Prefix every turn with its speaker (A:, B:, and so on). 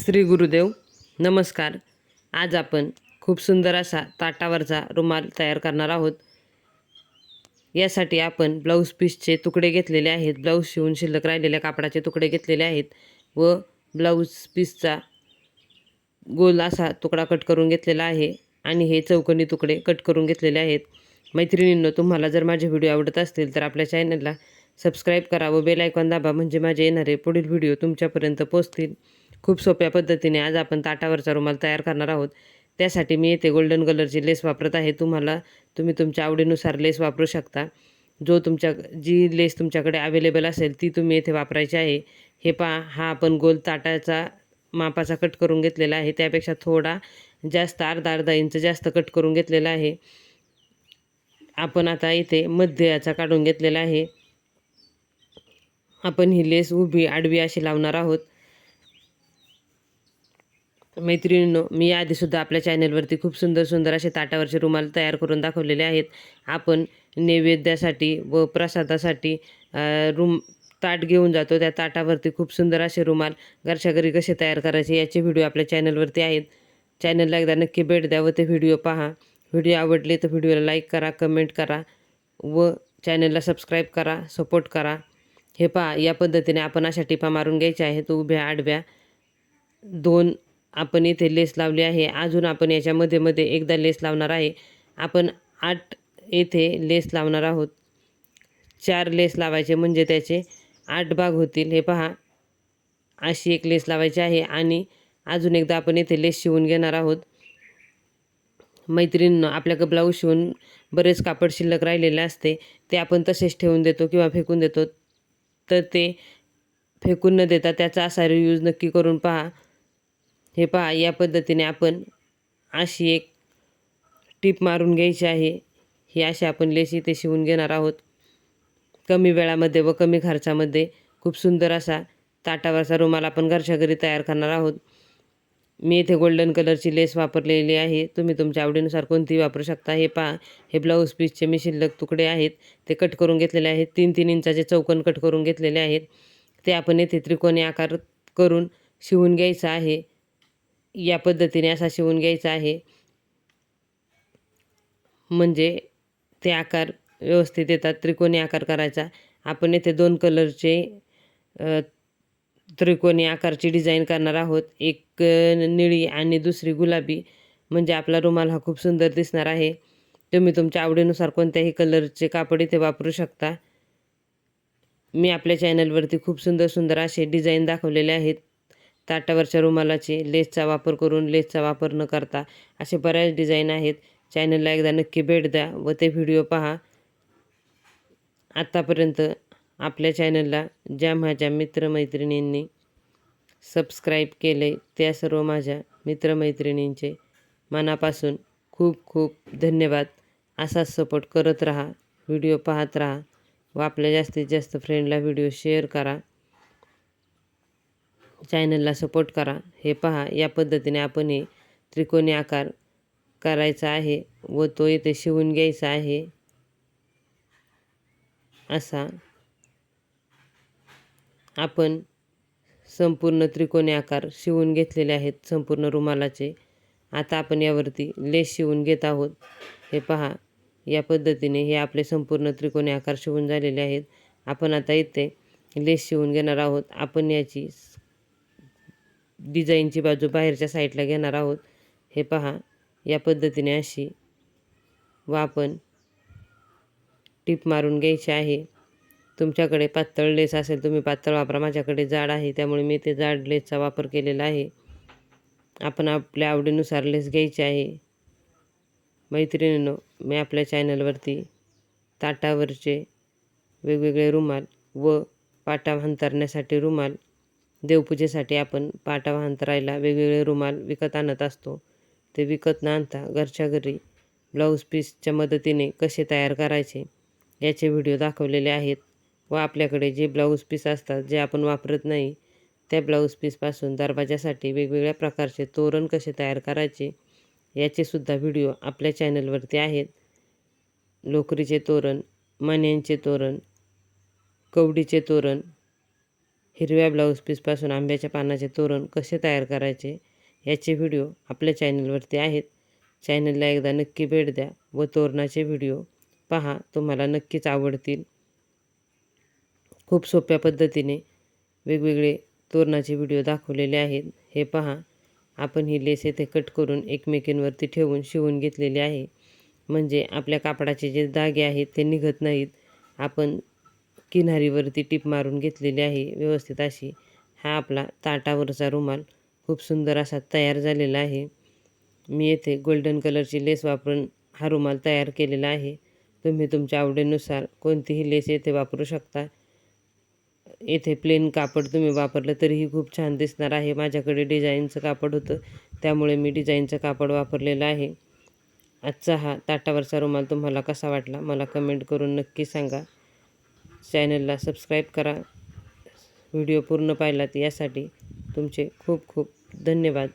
A: श्री गुरुदेव नमस्कार. आज आपण खूप सुंदर असा ताटावरचा रुमाल तयार करणार आहोत. यासाठी आपण ब्लाऊज पीसचे तुकडे घेतलेले आहेत. ब्लाऊज शिवून शिल्लक राहिलेल्या कापडाचे तुकडे घेतलेले आहेत व ब्लाऊज पीसचा गोल असा तुकडा कट करून घेतलेला आहे आणि हे चौकनी तुकडे कट करून घेतलेले आहेत. मैत्रिणींनो तुम्हाला जर माझे व्हिडिओ आवडत असतील तर आपल्या चॅनलला सबस्क्राईब करा व बेल आयकॉन दाबा म्हणजे माझे येणारे पुढील व्हिडिओ तुमच्यापर्यंत पोचतील खूप सोप्या पद्धतीने आज आपण ताटावरचा रुमाल तयार करणार आहोत. त्यासाठी मी येथे गोल्डन कलरची लेस वापरत आहे. तुम्हाला तुम्ही तुमच्या आवडीनुसार लेस वापरू शकता. जो तुमच्या जी लेस तुमच्याकडे अवेलेबल असेल ती तुम्ही येथे वापरायची आहे. हे पहा हा आपण गोल ताटाचा मापाचा कट करून घेतलेला आहे. त्यापेक्षा थोडा जास्त अर्धा अर्धा इंच जास्त कट करून घेतलेला आहे. आपण आता इथे मध्य याचा काढून घेतलेला आहे. आपण ही लेस उभी आडवी अशी लावणार आहोत. मैत्रिणींनो मी आधीसुद्धा आपल्या चॅनलवरती खूप सुंदर सुंदर असे ताटावरचे रुमाल तयार करून दाखवलेले आहेत. आपण नैवेद्यासाठी व प्रसादासाठी रुम ताट घेऊन जातो. त्या ताटावरती खूप सुंदर असे रुमाल घरच्या घरी कसे तयार करायचे याचे व्हिडिओ आपल्या चॅनलवरती आहेत. चॅनलला एकदा नक्की भेट द्या व ते व्हिडिओ पहा. व्हिडिओ आवडले तर व्हिडिओला लाईक करा कमेंट करा व चॅनलला सबस्क्राईब करा सपोर्ट करा. हे पहा या पद्धतीने आपण अशा टिपा मारून घ्यायच्या आहेत. उभ्या आडव्या दोन आपण इथे लेस लावली आहे. अजून आपण याच्यामध्ये मध्ये एकदा लेस लावणार आहे. आपण आठ येथे लेस लावणार आहोत. चार लेस लावायचे म्हणजे त्याचे आठ भाग होतील. हे पहा. अशी एक लेस लावायची आहे आणि अजून एकदा आपण इथे लेस शिवून घेणार आहोत. मैत्रिणींनो आपल्याकडं ब्लाऊज शिवून बरेच कापड शिल्लक राहिलेले असते. ते आपण तसेच ठेवून देतो किंवा फेकून देतो. तर ते फेकून न देता त्याचा असा रियूज नक्की करून पहा. हे पहा या पद्धतीने आपण अशी एक टीप मारून घ्यायची आहे. ही अशी आपण लेस इथे शिवून घेणार आहोत. कमी वेळामध्ये व कमी खर्चामध्ये खूप सुंदर असा ताटावरचा रुमाल आपण घरच्या घरी तयार करणार आहोत. मी इथे गोल्डन कलरची लेस वापरलेली आहे. तुम्ही तुमच्या आवडीनुसार कोणतीही वापरू शकता. हे पहा हे ब्लाऊज पीसचे मी शिल्लक तुकडे आहेत. ते कट करून घेतलेले आहेत. तीन तीन इंचाचे चौकन कट करून घेतलेले आहेत. ते आपण येथे त्रिकोणी आकार करून शिवून घ्यायचं आहे. या पद्धतीने असा शिवून घ्यायचा आहे. म्हणजे ते आकार व्यवस्थित येतात त्रिकोणी आकार करायचा. आपण येथे दोन कलरचे त्रिकोणी आकारची डिझाईन करणार आहोत. एक निळी आणि दुसरी गुलाबी. म्हणजे आपला रुमाल हा खूप सुंदर दिसणार आहे. तुम्ही तुमच्या आवडीनुसार कोणत्याही कलरचे कापड इथे वापरू शकता. मी आपल्या चॅनलवरती खूप सुंदर सुंदर असे डिझाईन दाखवलेले आहेत. ताटावरच्या रुमालाचे लेसचा वापर करून लेसचा वापर न करता असे बऱ्याच डिझाईन आहेत. चॅनलला एकदा नक्की भेट द्या व ते व्हिडिओ पहा. आत्तापर्यंत आपल्या चॅनलला ज्या माझ्या मित्रमैत्रिणींनी सबस्क्राईब केले त्या सर्व माझ्या मित्रमैत्रिणींचे मनापासून खूप खूप धन्यवाद. असाच सपोर्ट करत राहा व्हिडिओ पाहत राहा व आपल्या जास्तीत जास्त फ्रेंडला व्हिडिओ शेअर करा. चॅनलला सपोर्ट करा. हे पहा या पद्धतीने आपण हे त्रिकोणी आकार करायचा आहे व तो येथे शिवून घ्यायचा आहे. असा आपण संपूर्ण त्रिकोणी आकार शिवून घेतलेले आहेत संपूर्ण रुमालाचे. आता आपण यावरती लेस शिवून घेत आहोत. हे पहा या पद्धतीने हे आपले संपूर्ण त्रिकोणी आकार शिवून झालेले आहेत. आपण आता इथे लेस शिवून घेणार आहोत. आपण याची डिझाईनची बाजू बाहेरच्या साईडला घेणार आहोत. हे पहा या पद्धतीने अशी व आपण टीप मारून घ्यायची आहे. तुमच्याकडे पातळ लेस असेल तुम्ही पातळ वापरा. माझ्याकडे जाड आहे त्यामुळे मी ते जाड लेसचा वापर केलेला आहे. आपण आपल्या आवडीनुसार लेस घ्यायची आहे. मैत्रिणींनो मी आपल्या चॅनलवरती ताटावरचे वेगवेगळे रुमाल व पाटा हंतरण्यासाठी रुमाल देवपूजेसाठी आपण पाटा अंतरायला वेगवेगळे रुमाल विकत आणत असतो. ते विकत न आणता घरच्या घरी ब्लाऊज पीसच्या मदतीने कसे तयार करायचे याचे व्हिडिओ दाखवलेले आहेत व आपल्याकडे जे ब्लाऊज पीस असतात जे आपण वापरत नाही त्या ब्लाऊज पीसपासून दरवाजासाठी वेगवेगळ्या प्रकारचे तोरण कसे तयार करायचे याचेसुद्धा व्हिडिओ आपल्या चॅनलवरती आहेत. लोकरीचे तोरण मण्यांचे तोरण कवडीचे तोरण हिरव्या ब्लाऊज पीसपासून आंब्याच्या पानाचे तोरण कसे तयार करायचे याचे व्हिडिओ आपल्या चॅनलवरती आहेत. चॅनलला एकदा नक्की भेट द्या व तोरणाचे व्हिडिओ पहा तुम्हाला नक्कीच आवडतील. खूप सोप्या पद्धतीने वेगवेगळे तोरणाचे व्हिडिओ दाखवलेले आहेत. हे पहा आपण ही लेस येथे कट करून एकमेकींवरती ठेवून शिवून घेतलेली आहे. म्हणजे आपल्या कापडाचे जे धागे आहेत ते निघत नाहीत. आपण किनारीवरती टीप मारून घेतलेली आहे व्यवस्थित अशी. हा आपला ताटावरचा रुमाल खूप सुंदर असा तयार झालेला आहे. मी येथे गोल्डन कलरची लेस वापरून हा रुमाल तयार केलेला आहे. तुम्ही तुमच्या आवडीनुसार कोणतीही लेस येथे वापरू शकता. येथे प्लेन कापड तुम्ही वापरलं तरीही खूप छान दिसणार आहे. माझ्याकडे डिझाईनचं कापड होतं त्यामुळे मी डिझाईनचं कापड वापरलेलं आहे. आजचा हा ताटावरचा रुमाल तुम्हाला कसा वाटला मला कमेंट करून नक्की सांगा. चॅनलला सबस्क्राईब करा. व्हिडिओ पूर्ण पाहिलात यासाठी तुमचे खूप खूप धन्यवाद.